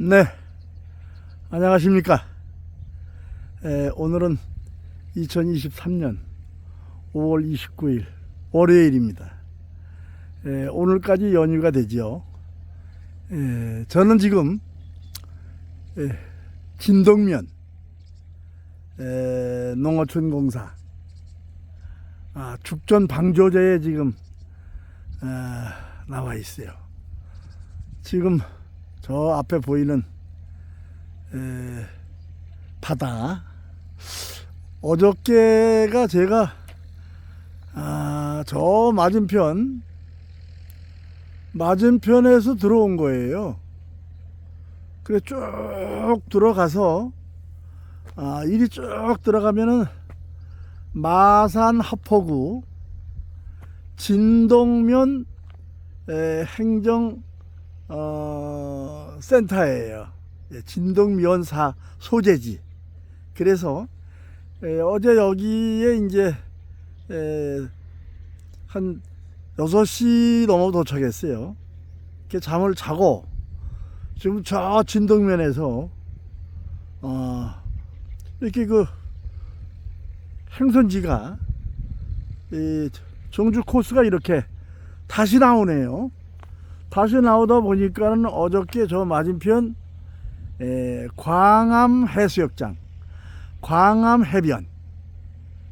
네, 안녕하십니까. 에, 오늘은 2023년 5월 29일 월요일입니다. 에, 오늘까지 연휴가 되지요. 에, 저는 지금 에, 진동면 에, 농어촌 공사 아, 죽전 방조제에 지금 아, 나와 있어요. 지금 저 앞에 보이는 에, 바다 어저께가 제가 아, 저 맞은편 맞은편에서 들어온 거예요. 그래 쭉 들어가서 아, 일이 쭉 들어가면은 마산 합포구 진동면 에, 행정 어, 센터예요. 예, 진동면사 소재지. 그래서 에, 어제 여기에 이제 에, 한 6시 넘어 도착했어요. 이렇게 잠을 자고 지금 저 진동면에서 어, 이렇게 그 행선지가 이 정주 코스가 이렇게 다시 나오네요. 다시 나오다 보니까는 어저께 저 맞은편 에, 광암 해수욕장, 광암 해변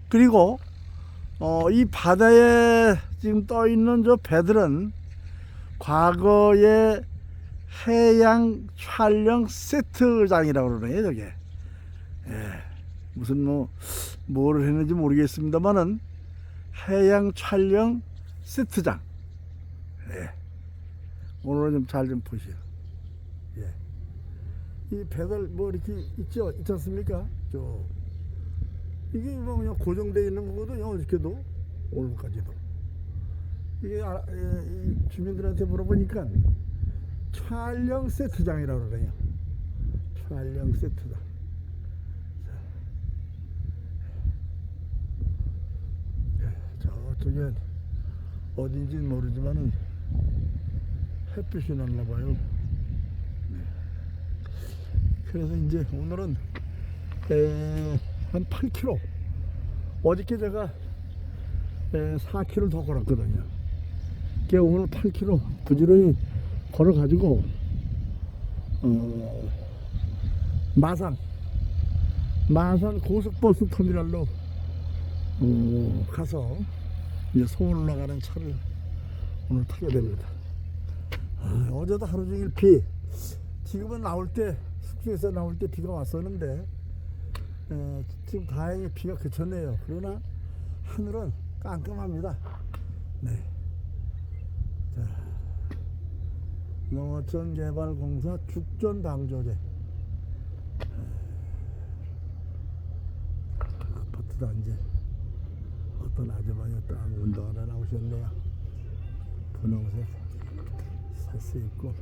그리고 어, 이 바다에 지금 떠 있는 저 배들은 과거의 해양 촬영 세트장이라고 그러네요, 저게. 예, 무슨 뭐 뭐를 했는지 모르겠습니다만은 해양 촬영 세트장. 예. 오늘은 좀잘 좀 보시오. 예. 이 배달 뭐 이렇게 있죠, 있지 않습니까? 저 이게 뭐 그냥 고정되어 있는 거거든요, 이렇게도 오늘까지도. 이게 아, 예, 이 주민들한테 물어보니까 촬영 세트장이라고 그래요. 촬영 세트장. 저쪽에 어딘지는 모르지만은 햇빛이 났나 봐요. 네. 그래서 이제 오늘은 에, 한 8km. 어저께 제가 에, 4km 더 걸었거든요. 그 오늘 8km 부지런히 걸어가지고 어, 마산 마산 고속버스 터미널로 어, 가서 이제 서울 올라가는 차를 오늘 타게 됩니다. 아, 어제도 하루 종일 비. 지금은 나올 때 숙소에서 나올 때 비가 왔었는데 에, 지금 다행히 비가 그쳤네요. 그러나 하늘은 깜깜합니다. 네. 자, 농어촌 개발공사 죽전 방조제 아파트 단지 어떤 아주머니가 딱 운동하러 나오셨네요. 분홍색 살 수 있고.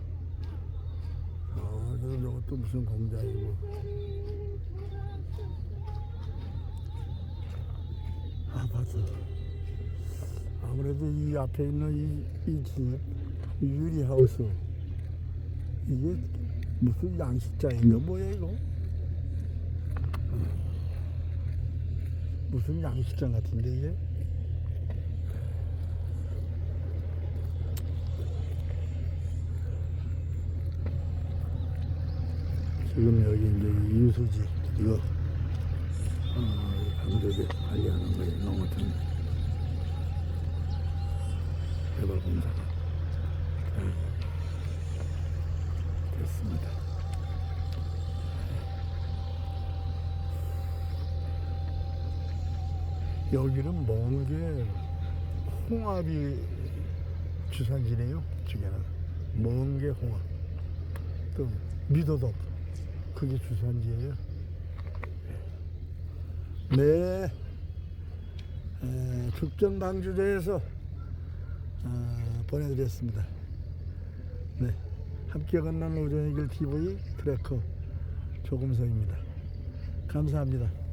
아, 그럼 저것도 무슨 공장이고. 아파트 아무래도 이 앞에 있는 이, 이 집, 이 유리하우스 이게 무슨 양식장인가 뭐야 이거? 어. 무슨 양식장 같은데 이게 지금 여기 이제 유수지 이거 어, 강조제 관리하는 거예요. 농어촌 개발공사가. 잘 됐습니다. 여기는 먼 게 홍합이 주산지네요. 저기는. 먼 게 홍합. 또 미도덕 그게 주산지예요. 네. 에, 죽전 방주제에서 어, 보내드렸습니다. 네. 함께 건너는 우정의 길 TV 트래커 조금성입니다. 감사합니다.